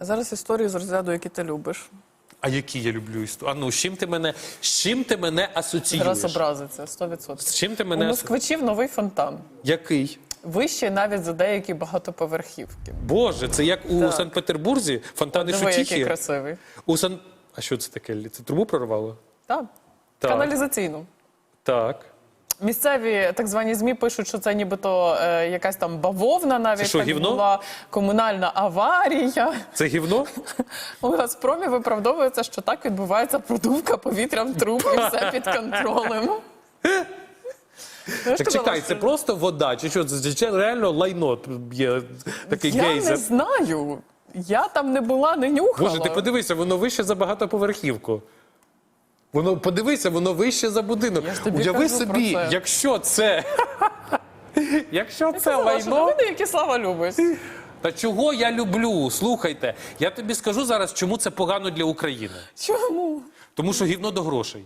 Зараз історію з розряду, які ти любиш. А які я люблю історії? А ну, з чим ти мене, з чим ти мене асоціюєш? Зараз образиться 100%. З чим ти мене асоціюєш? москвичів новий фонтан. Який? Вищий навіть за деякі багатоповерхівки. Боже, це як у Так. Санкт-Петербурзі фонтани Диви, який Шутіхи. красивий. У Сан... А що це таке? Це трубу прорвало? Так. Так. Каналізаційну. Так. Місцеві так звані ЗМІ пишуть, що це нібито е, якась там бавовна навіть Це що, так гівно? була комунальна аварія. Це гівно? У Газпромі виправдовується, що так відбувається продувка повітря в труб і все під контролем. Ну, Так чекай, це просто вода, чи що? Це реально лайно є такий Я не знаю. Я там не була, не нюхала. Боже, ти подивися, воно вище за багатоповерхівку. Воно подивися, воно вище за будинок. Я ж тобі Уяви кажу собі, про це. якщо це. Якщо це Сказала, що лайно. люди, які слава любить. Та чого я люблю? Слухайте, я тобі скажу зараз, чому це погано для України. Чому? Тому що гівно до грошей.